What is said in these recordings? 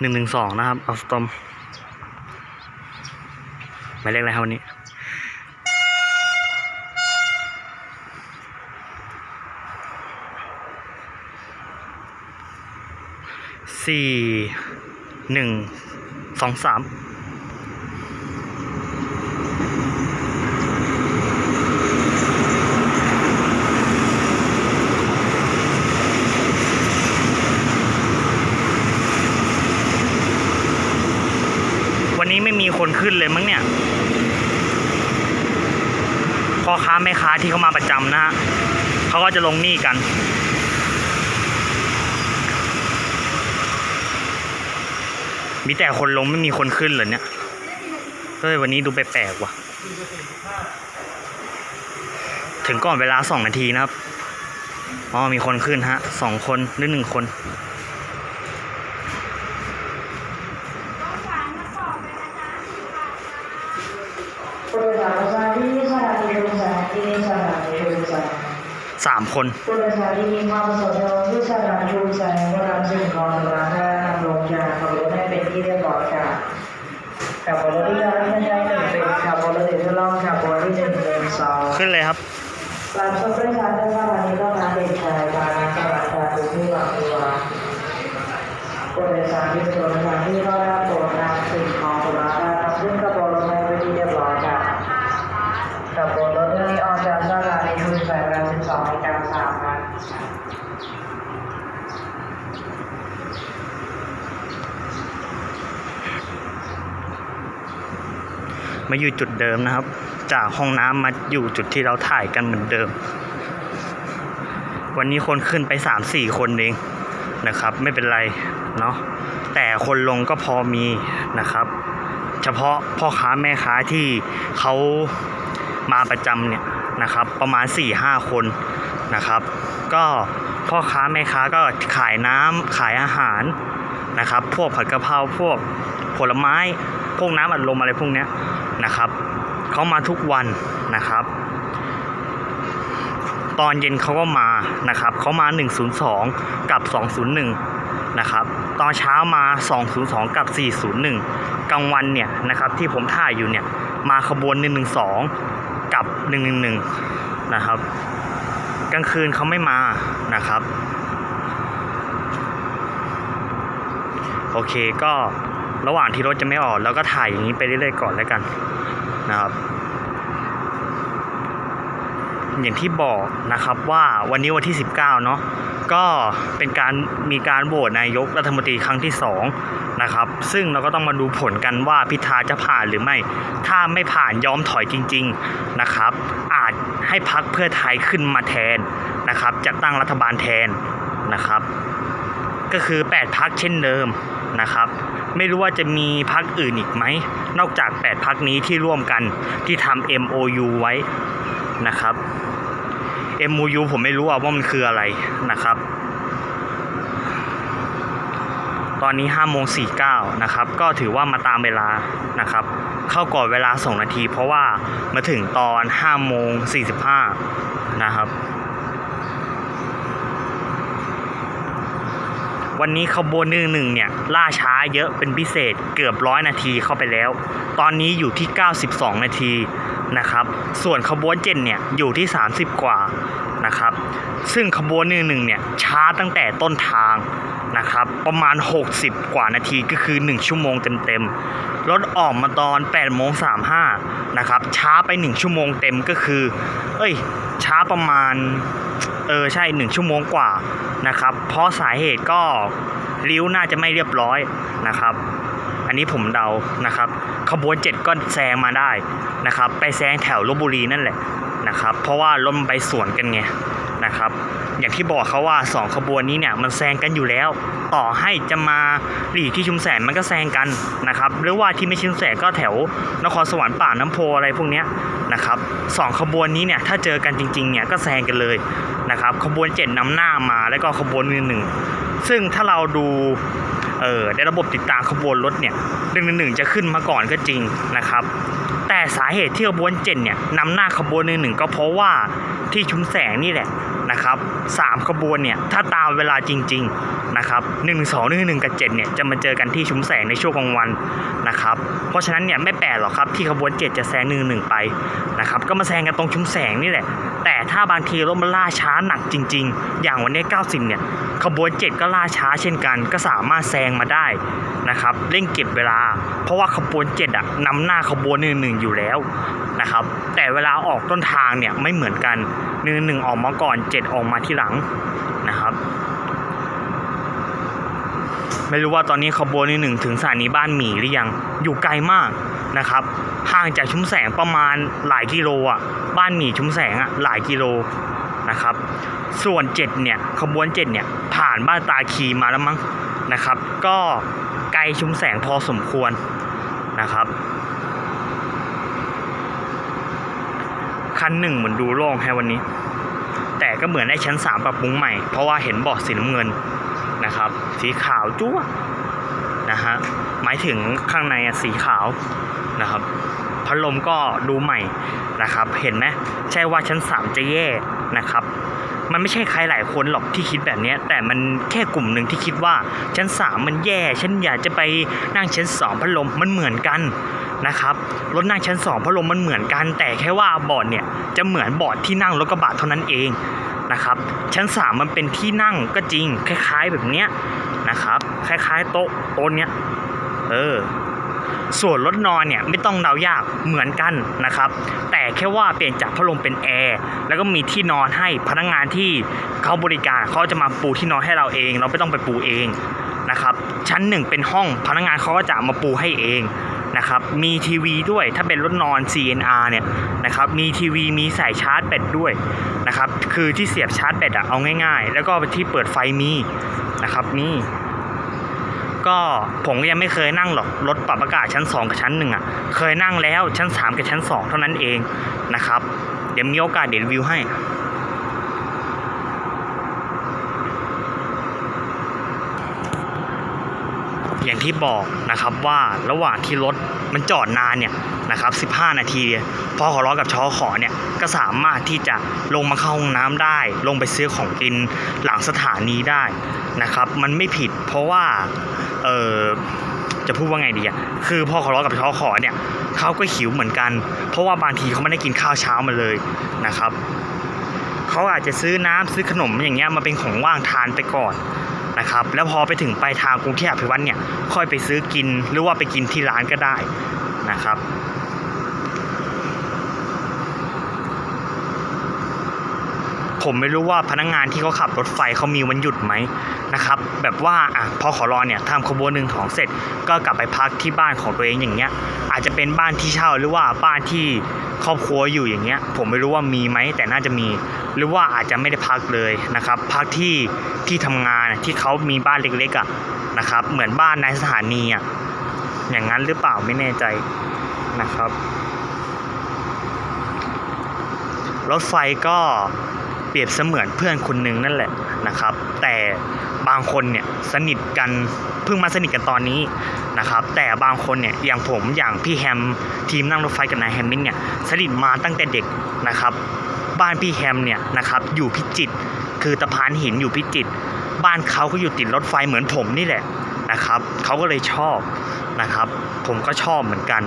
หนึ่งหนึ่งสองนะครับออสตอมหมายเลขอะไรครับวันนี้สี่หนึ่งสองสาม นี้ไม่มีคนขึ้นเลยมั้งเนี่ยพ่อค้าแม่ค้าที่เขามาประจำนะฮะเขาก็จะลงนี่กัน มีแต่คนลงไม่มีคนขึ้นเหรอเนี่ยเฮ้ยวันนี้ดูแปลกๆว่ะ ถึงก่อนเวลาสองนาทีนะครับ อ๋อมีคนขึ้นฮะสองคนหรือหนึ่งคน ผู้โดยสารประชาที่สถานีโดยสารที่สถานีโดยสาร สามคนผู้โดยสารที่มีความประสงค์จะลงที่สถานีโดยสารก็นำสิ่งของสำคัญให้นำลงจากขบวนให้เป็นที่เรียบร้อยค่ะขับบนรถที่เราไม่ใช่หนึ่งเป็นขับบนรถที่ทดลองขับบนที่หนึ่งหนึ่งสองขึ้นเลยครับหลังชมประชาชนสถานีต้องการเด็กชายพานักสวัสดิ์ชาตุที่หวังตัวผู้โดยสารที่สวนสถานที่ก็ได้โปรดนำสิ่งของสำคัญนำขึ้นขบวนรถให้เป็นที่เรียบร้อยค่ะ ขับบนรถนี้ออกจากสถานีทุนสายเวลา12นาฬิกา3นาที มาอยู่จุดเดิมนะครับ จากห้องน้ำมาอยู่จุดที่เราถ่ายกันเหมือนเดิม วันนี้คนขึ้นไปสามสี่คนเองนะครับ ไม่เป็นไรเนาะแต่คนลงก็พอมีนะครับ เฉพาะพ่อค้าแม่ค้าที่เขามาประจำเนี่ยนะครับ ประมาณ4ี่ห้าคนนะครับ ก็พ่อค้าแม่ค้าก็ขายน้ำขายอาหารนะครับ พวกผัดกะเพราพวกผลไม้ พวกน้ำอัดลมอะไรพวกเนี้ย นะครับเขามาทุกวันนะครับ ตอนเย็นเขาก็มานะครับเขามา 102 กับ 201 นะครับ ตอนเช้ามา 202 กับ 401 กลางวันเนี่ยนะครับที่ผมถ่ายอยู่เนี่ยมาขบวน 112 กับ 111 นะครับ กลางคืนเขาไม่มานะครับ โอเคก็ ระหว่างที่รถจะไม่ออกเราก็ถ่ายอย่างนี้ไปเรื่อยๆก่อนแล้วกันนะครับ อย่างที่บอกนะครับว่าวันนี้วันที่ 19เนาะก็เป็นการมีการโหวตนายกรัฐมนตรีครั้งที่2นะครับซึ่งเราก็ต้องมาดูผลกันว่าพิธาจะผ่านหรือไม่ ถ้าไม่ผ่านยอมถอยจริง ๆนะครับ อาจให้พักเพื่อไทยขึ้นมาแทนนะครับจัดตั้งรัฐบาลแทนนะครับ ก็คือ 8 พักเช่นเดิมนะครับ ไม่รู้ว่าจะมีพักอื่นอีกไหม นอกจาก 8 พักนี้ที่ร่วมกันที่ทำ MOU ไว้นะครับ MOU ผมไม่รู้อะว่ามันคืออะไรนะครับ ตอนนี้5โมง49นะครับ ก็ถือว่ามาตามเวลานะครับ เข้าก่อนเวลา 2 นาที เพราะว่ามาถึงตอน5โมง45นะครับ วันนี้ขบวนหนึ่งหนึ่งเนี่ยล่าช้าเยอะเป็นพิเศษเกือบร้อยนาทีเข้าไปแล้ว ตอนนี้อยู่ที่ 92 นาทีนะครับ ส่วนขบวนเจ็ดเนี่ยอยู่ที่ 30 กว่านะครับ ซึ่งขบวนหนึ่งหนึ่งเนี่ยช้าตั้งแต่ต้นทาง นะครับประมาณ 60 กว่านาทีก็คือ 1 ชั่วโมงเต็มๆรถออกมาตอน8โมง35นะครับช้าไป 1 ชั่วโมงเต็มก็คือ เอ้ย ช้าประมาณเออใช่ 1 ชั่วโมงกว่านะครับ เพราะสาเหตุก็ริ้วน่าจะไม่เรียบร้อยนะครับ อันนี้ผมเดานะครับขบวน 7 ก็แซงมาได้นะครับ ไปแซงแถวลบบุรีนั่นแหละนะครับ เพราะว่ารถมันไปสวนกันไงนะครับ อย่างที่บอกเขาว่า 2 ขบวนนี้เนี่ยมันแซงกันอยู่แล้ว ต่อให้จะมาหลีที่ชุมแสงมันก็แซงกันนะครับหรือว่าที่ไม่ชุมแสงก็แถวนครสวรรค์ป่าน้ำโพอะไรพวกเนี้ยนะครับสองขบวนนี้เนี่ยถ้าเจอกันจริงๆเนี่ยก็แซงกันเลยนะครับขบวน 7นำหน้ามาแล้วก็ขบวนหนึ่งหนึ่งซึ่งถ้าเราดูเออในระบบติดตามขบวนรถเนี่ยหนึ่งหนึ่งจะขึ้นมาก่อนก็จริงนะครับ แต่สาเหตุที่ขบวนเจ็ดเนี่ยนำหน้าขบวนหนึ่งหนึ่งก็เพราะว่าที่ชุมแสงนี่แหละนะครับสามขบวนเนี่ยถ้าตามเวลาจริง ๆนะครับหนึ่งสองนึงหนึ่งกับเจ็ดเนี่ยจะมาเจอกันที่ชุมแสงในช่วงกลางวันนะครับเพราะฉะนั้นเนี่ยไม่แปลกหรอกครับที่ขบวนเจ็ดจะแซงหนึ่งหนึ่งไปนะครับก็มาแซงกันตรงชุมแสงนี่แหละ แต่ถ้าบางทีรถมันล่าช้าหนักจริง ๆ อย่างวันนี้ 90 เนี่ยขบวน 7 ก็ล่าช้าเช่นกัน ก็สามารถแซงมาได้นะครับเร่งเก็บเวลา เพราะว่าขบวน 7 อะนำหน้าขบวนหนึ่งหนึ่งอยู่แล้วนะครับแต่เวลาออกต้นทางเนี่ยไม่เหมือนกันหนึ่งหนึ่งออกมาก่อน 7ออกมาที่หลังนะครับ ไม่รู้ว่าตอนนี้ขบวนที่หนึ่งถึงสถานีบ้านหมีหรือยังอยู่ไกลมากนะครับห่างจากชุมแสงประมาณหลายกิโลอะบ้านหมีชุมแสงอะหลายกิโลนะครับ ส่วนเจ็ดเนี่ยขบวนเจ็ดเนี่ยผ่านบ้านตาคีมาแล้วมั้งนะครับ ก็ไกลชุมแสงพอสมควรนะครับคันหนึ่งเหมือนดูโล่งให้วันนี้ ก็เหมือนได้ชั้นสามปรับปรุงใหม่ เพราะว่าเห็นเบาะสีน้ำเงินนะครับ สีขาวจ้วนะฮะหมายถึงข้างในสีขาวนะครับพัดลมก็ดูใหม่นะครับ เห็นไหมใช่ว่าชั้น 3 จะแย่นะครับ มันไม่ใช่ใครหลายคนหรอกที่คิดแบบนี้ แต่มันแค่กลุ่มหนึ่งที่คิดว่าชั้น 3 มันแย่ ฉันอยากจะไปนั่งชั้น 2 พัดลมมันเหมือนกัน นะครับรถนั่งชั้น 2พัดลมมันเหมือนกัน แต่แค่ว่าบอร์ดเนี่ยจะเหมือนบอร์ดที่นั่งรถกระบะเท่านั้นเองนะครับชั้น 3 มันเป็นที่นั่งก็จริง คล้ายๆ แบบเนี้ยนะครับคล้ายๆ โต๊ะโต๊ะเนี้ยเออส่วนรถนอนเนี่ยไม่ต้องเดายากเหมือนกันนะครับ แต่แค่ว่าเปลี่ยนจากพัดลมเป็นแอร์แล้วก็มีที่นอนให้พนักงานที่เขาบริการเขาจะมาปูที่นอนให้เราเอง เราไม่ต้องไปปูเองนะครับชั้นหนึ่งเป็นห้องพนักงานเขาก็จะมาปูให้เอง นะครับมีทีวีด้วยถ้าเป็นรถนอน CNR เนี่ยนะครับมีทีวีมีสายชาร์จแบตด้วยนะครับคือที่เสียบชาร์จแบตอะเอาง่าย ๆ แล้วก็ที่เปิดไฟมีนะครับนี่ก็ผมก็ยังไม่เคยนั่งหรอกรถปรับอากาศชั้น 2 กับชั้น1อะเคยนั่งแล้วชั้น 3 กับชั้น 2 เท่านั้นเองนะครับ เดี๋ยวมีโอกาสเดี๋ยวรีวิวให้ อย่างที่บอกนะครับว่าระหว่างที่รถมันจอดนานเนี่ยนะครับ 15 นาทีพอขอร้อกับชอขอเนี่ยก็สามารถที่จะลงมาเข้าห้องน้ำได้ ลงไปซื้อของกินหลังสถานีได้นะครับ มันไม่ผิดเพราะว่าเออจะพูดว่าไงดีอะคือพอขอร้อกับชอขอเนี่ยเขาก็หิวเหมือนกัน เพราะว่าบางทีเขาไม่ได้กินข้าวเช้ามาเลยนะครับเขาอาจจะซื้อน้ำซื้อขนมอย่างเงี้ยมาเป็นของว่างทานไปก่อน นะครับ แล้วพอไปถึงปลายทางกรุงเทพอภิวัตเนี่ยค่อยไปซื้อกินหรือว่าไปกินที่ร้านก็ได้นะครับ ผมไม่รู้ว่าพนักงงานที่เขาขับรถไฟเขามีวันหยุดไหมนะครับแบบว่าอะพอขอรอเนี่ยทำขบวนหนึ่งของเสร็จก็กลับไปพักที่บ้านของตัวเองอย่างเงี้ย อาจจะเป็นบ้านที่เช่าหรือว่าบ้านที่ครอบครัวอยู่อย่างเงี้ย ผมไม่รู้ว่ามีไหมแต่น่าจะมี หรือว่าอาจจะไม่ได้พักเลยนะครับพักที่ที่ทำงานที่เขามีบ้านเล็กๆอะนะครับ เหมือนบ้านในสถานีอะอย่างนั้นหรือเปล่าไม่แน่ใจนะครับ รถไฟก็ รียบเสมือนเพื่อนคนหนึ่งนั่นแหละนะครับ แต่บางคนเนี่ยสนิทกันเพิ่งมาสนิทกันตอนนี้นะครับ แต่บางคนเนี่ยอย่างผมอย่างพี่แฮมทีมนั่งรถไฟกับนายแฮมมินเนี่ยสนิทมาตั้งแต่เด็กนะครับ บ้านพี่แฮมเนี่ยนะครับอยู่พิจิตรคือตะพานหินอยู่พิจิตรบ้านเขาก็อยู่ติดรถไฟเหมือนผมนี่แหละนะครับเขาก็เลยชอบนะครับ ผมก็ชอบเหมือนกัน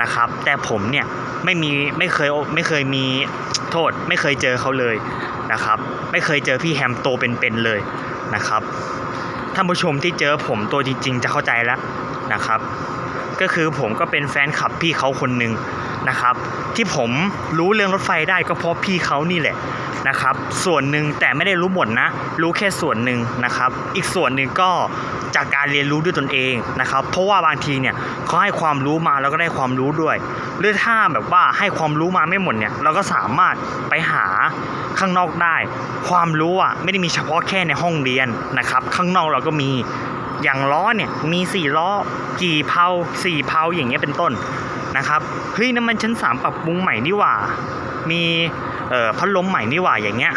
นะครับ แต่ผมเนี่ยไม่มีไม่เคยไม่เคยมีโทษไม่เคยเจอเขาเลย นะครับ ไม่เคยเจอพี่แฮมโตเป็นๆเลยนะครับท่านผู้ชมที่เจอผมตัวจริง ๆ จะเข้าใจแล้วนะครับ ก็คือผมก็เป็นแฟนคลับพี่เขาคนหนึ่ง นะครับ ที่ผมรู้เรื่องรถไฟได้ก็เพราะพี่เขานี่แหละนะครับ ส่วนหนึ่งแต่ไม่ได้รู้หมดนะ รู้แค่ส่วนหนึ่งนะครับ อีกส่วนหนึ่งก็จากการเรียนรู้ด้วยตนเองนะครับ เพราะว่าบางทีเนี่ยเขาให้ความรู้มาแล้วก็ได้ความรู้ด้วย หรือถ้าแบบว่าให้ความรู้มาไม่หมดเนี่ย เราก็สามารถไปหาข้างนอกได้ ความรู้อะไม่ได้มีเฉพาะแค่ในห้องเรียนนะครับ ข้างนอกเราก็มีอย่างล้อเนี่ยมีสี่ล้อ กี่เพาสี่เพาอย่างเงี้ยเป็นต้น นะครับเฮ้ยน้ำมันชั้นสามปรับปรุงใหม่นี่หว่า มีเอ่อพัดลมใหม่นี่หว่าอย่างเงี้ย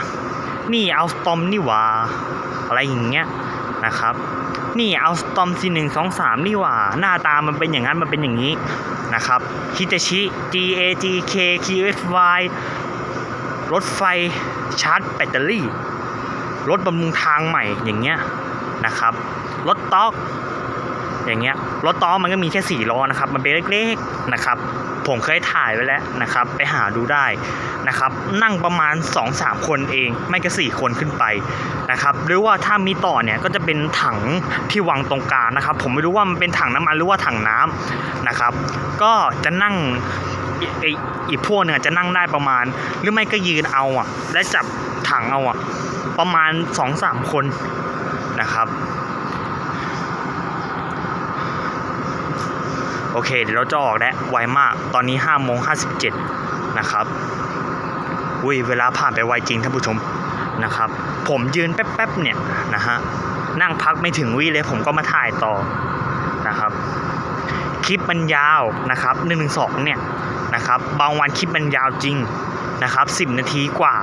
นี่เอาสตอมนี่หว่า อะไรอย่างเงี้ยนะครับ นี่เอาสตอมซีหนึ่งสองสามนี่หว่า หน้าตามันเป็นอย่างนั้นมันเป็นอย่างนี้นะครับฮิตาชิ G A G K Q F Y รถไฟชาร์จแบตเตอรี่ รถบำรุงทางใหม่อย่างเงี้ยนะครับ รถต๊อก อย่างเงี้ยรถต๊อมันก็มีแค่สี่ล้อนะครับ มันเป็นเล็กๆนะครับ ผมเคยถ่ายไว้แล้วนะครับ ไปหาดูได้นะครับ นั่งประมาณ 2-3 คนเอง ไม่ก็4คนขึ้นไปนะครับ หรือว่าถ้ามีต่อเนี่ยก็จะเป็นถังที่วางตรงกลางนะครับ ผมไม่รู้ว่ามันเป็นถังน้ำมันหรือว่าถังน้ำนะครับ ก็จะนั่งไออีกพวกเนี่ยจะนั่งได้ประมาณ หรือไม่ก็ยืนเอาอะ และจับถังเอาอะ ประมาณ 2-3 คนนะครับ โอเค เดี๋ยวเราจะออกแล้วไวมาก ตอนนี้5โมง57นะครับอุ้ยเวลาผ่านไปไวจริงท่านผู้ชมนะครับ ผมยืนแป๊บๆเนี่ยนะฮะนั่งพักไม่ถึงวิเลยผมก็มาถ่ายต่อนะครับ คลิปมันยาวนะครับ1นึเนี่ยนะครับบางวันคลิปมันยาวจริงนะครับ10 นาทีกว่า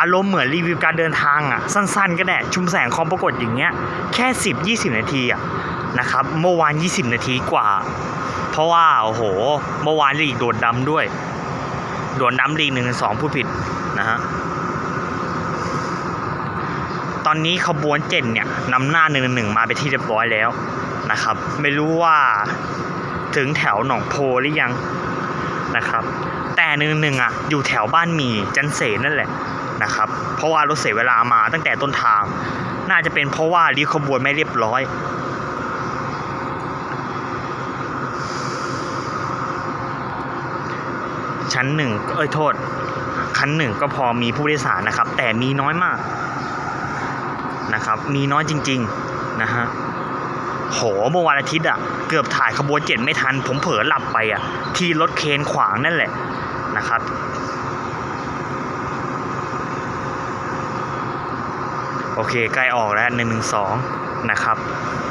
อารมณ์เหมือนรีวิวการเดินทางอะสั้นๆ ก็ได้ชุมแสงคอมปรากฏอย่างเงี้ยแค่ 10-20 นาทีอะ นะครับ เมื่อวาน 20 นาทีกว่า เพราะว่า โอ้โห เมื่อวานลีกโดดดำด้วย โดดดำลีกหนึ่งสองผู้ผิดนะฮะ ตอนนี้ขบวนเจ็ดเนี่ยนำหน้าหนึ่งหนึ่งมาไปที่เรียบร้อยแล้วนะครับ ไม่รู้ว่าถึงแถวหนองโพหรือยังนะครับ แต่หนึ่งหนึ่งอะอยู่แถวบ้านมีจันเสนนั่นแหละนะครับ เพราะว่ารถเสียเวลามาตั้งแต่ต้นทาง น่าจะเป็นเพราะว่ารีขบวนไม่เรียบร้อย ชั้นหนึ่งเอ้ยโทษ คันหนึ่งก็พอมีผู้โดยสารนะครับ แต่มีน้อยมากนะครับ มีน้อยจริง ๆ นะฮะโหเมื่อวันอาทิตย์อะ เกือบถ่ายขบวนเจ็ดไม่ทัน ผมเผลอหลับไปอะ ที่รถเคนขวางนั่นแหละนะครับ โอเค ใกล้ออกแล้วหนึ่งหนึ่งสองนะครับ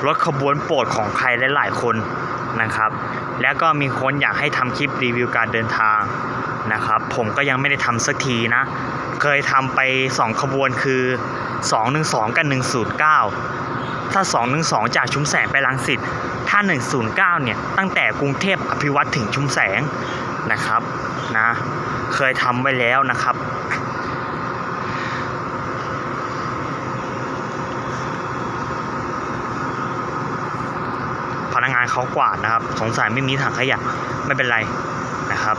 รถขบวนโปรดของใครหลายๆคนนะครับ แล้วก็มีคนอยากให้ทำคลิปรีวิวการเดินทาง นะครับ ผมก็ยังไม่ได้ทำสักทีนะ เคยทำไป 2 ขบวนคือ 212 กับ 109 ถ้า 212 จากชุมแสงไปลังสิตถ้า 109 เนี่ย ตั้งแต่กรุงเทพอภิวัตถึงชุมแสงนะครับนะ เคยทำไว้แล้วนะครับพนักงานเขากวาดนะครับ สงสัยไม่มีถังขยะไม่เป็นไรนะครับ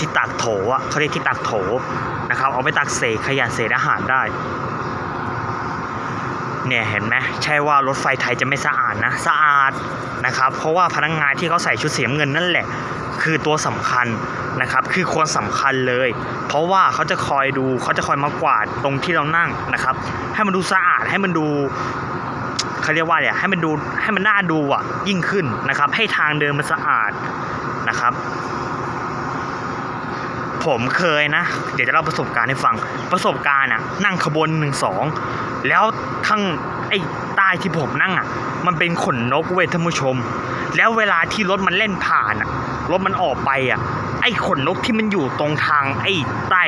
ที่ตักโถอะเขาเรียกที่ตักโถนะครับเอาไปตักเศษขยะเศษอาหารได้เนี่ยเห็นไหมใช่ว่ารถไฟไทยจะไม่สะอาดนะสะอาดนะครับเพราะว่าพนักงานที่เขาใส่ชุดสีน้ำเงินนั่นแหละ คือตัวสำคัญนะครับคือคนสำคัญเลย เพราะว่าเขาจะคอยดูเขาจะคอยมากวาดตรงที่เรานั่งนะครับ ให้มันดูสะอาดให้มันดูเขาเรียกว่าอะไรให้มันดูให้มันน่าดูอะยิ่งขึ้นนะครับ ให้ทางเดินมันสะอาดนะครับ ผมเคยนะ เดี๋ยวจะเล่าประสบการณ์ให้ฟังประสบการณ์อะ นั่งขบวนหนึ่งสองแล้วข้างไอ้ใต้ที่ผมนั่งอะ มันเป็นขนนกเว้ยท่านผู้ชม แล้วเวลาที่รถมันเล่นผ่านอะรถมันออกไปอะ ไอ้ขนนกที่มันอยู่ตรงทางไอ้ใต้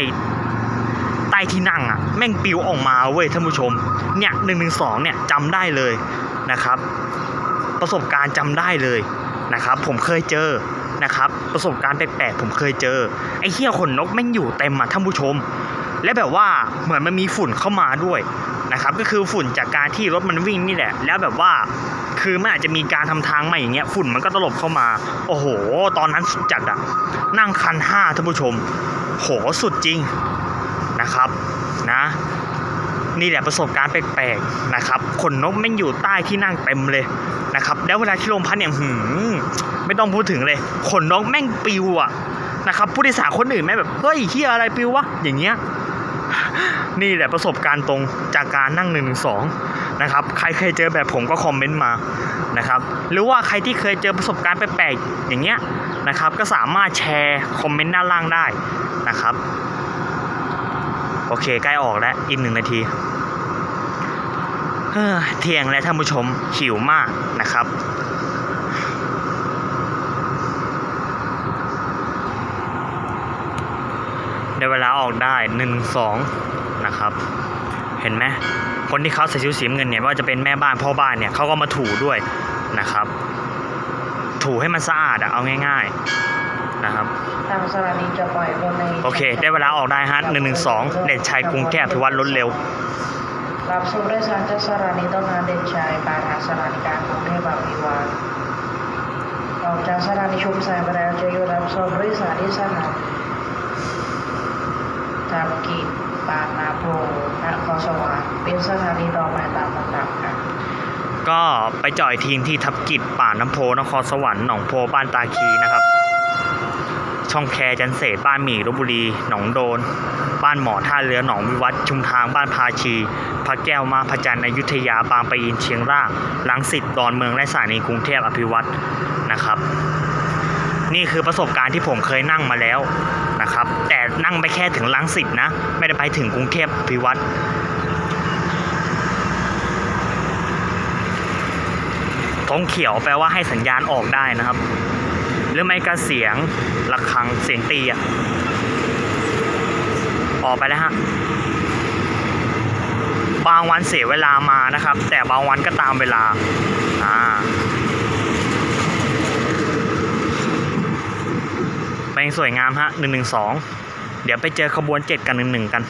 ใต้ที่นั่งอะ แม่งปิวออกมาเว้ยท่านผู้ชม เนี่ยหนึ่งหนึ่งสองเนี่ยจำได้เลยนะครับ ประสบการณ์จำได้เลยนะครับ ผมเคยเจอ นะครับ ประสบการณ์แปลกๆผมเคยเจอ ไอ้เหี้ยขนนกแม่งอยู่เต็มอะท่านผู้ชม และแบบว่าเหมือนมันมีฝุ่นเข้ามาด้วยนะครับก็คือฝุ่นจากการที่รถมันวิ่งนี่แหละ แล้วแบบว่าคือมันอาจจะมีการทำทางใหม่อย่างเงี้ยฝุ่นมันก็ตลบเข้ามา โอ้โห ตอนนั้นสุดจัดอะนั่งคันห้าท่านผู้ชม โหสุดจริงนะครับ นี่แหละประสบการณ์แปลกๆนะครับขนนกแม่งอยู่ใต้ที่นั่งเต็มเลยนะครับแล้วเวลาที่ลมพัดเนี่ยหืมไม่ต้องพูดถึงเลยขนนกแม่งปิวอะนะครับผู้โดยสารคนอื่นแม่งแบบเฮ้ยเฮียอะไรปิววะอย่างเงี้ยนี่แหละประสบการณ์ตรงจากการนั่งหนึ่งสองนะครับใครเคยเจอแบบผมก็คอมเมนต์มานะครับหรือว่าใครที่เคยเจอประสบการณ์แปลกๆอย่างเงี้ยนะครับก็สามารถแชร์คอมเมนต์ด้านล่างได้นะครับ โอเค ใกล้ออกแล้ว อีกหนึ่งนาทีเฮ้อเที่ยงแล้วท่านผู้ชมหิวมากนะครับ ได้เวลาออกได้หนึ่งสองนะครับ เห็นไหมคนที่เขาใส่ชุดสีเงินเนี่ยว่าจะเป็นแม่บ้านพ่อบ้านเนี่ยเขาก็มาถูด้วยนะครับ ถูให้มันสะอาดอะเอาง่าย ๆ นะครับ ทางสถานีจะปล่อยคนในโอเค ได้เวลาออกได้ฮะ112เด่นชัยกรุงเทพพิวัตรรถเร็ว รับส่งโดยสารจากสถานีต้องการเด่นชัยปลายทางสถานีกลางกรุงเทพบางพีวัดออกจากสถานีชุมแสงไปแล้วจะอยู่รับส่งโดยสารที่สถานีทำกิจปากนาโพนครสวรรค์เป็นสถานีต่อไปตามลำดับค่ะก็ไปจอยทีมที่ทับกิจป่าน้ำโพนครสวรรค์หนองโพบ้านตาคีนะครับ ช่องแคจันเศษบ้านหมี่ลบบุรี หนองโดน บ้านหมอท่าเรือหนองวิวัฒน์ชุมทางบ้านพาชี พระแก้วมาพระจันทร์อยุธยาบางปะอินเชียงรากลังสิตดอนเมืองและสถานีกรุงเทพอภิวัตนะครับ นี่คือประสบการณ์ที่ผมเคยนั่งมาแล้วนะครับ แต่นั่งไปแค่ถึงลังสิตนะ ไม่ได้ไปถึงกรุงเทพอภิวัตรธงเขียวแปลว่าให้สัญญาณออกได้นะครับ หรือไม่ก็เสียงระฆังเสียงตีอะออกไปแล้วฮะบางวันเสียเวลามานะครับ แต่บางวันก็ตามเวลาอ่าเป็นสวยงามฮะ112เดี๋ยวไปเจอขบวน7กัน1 1กัน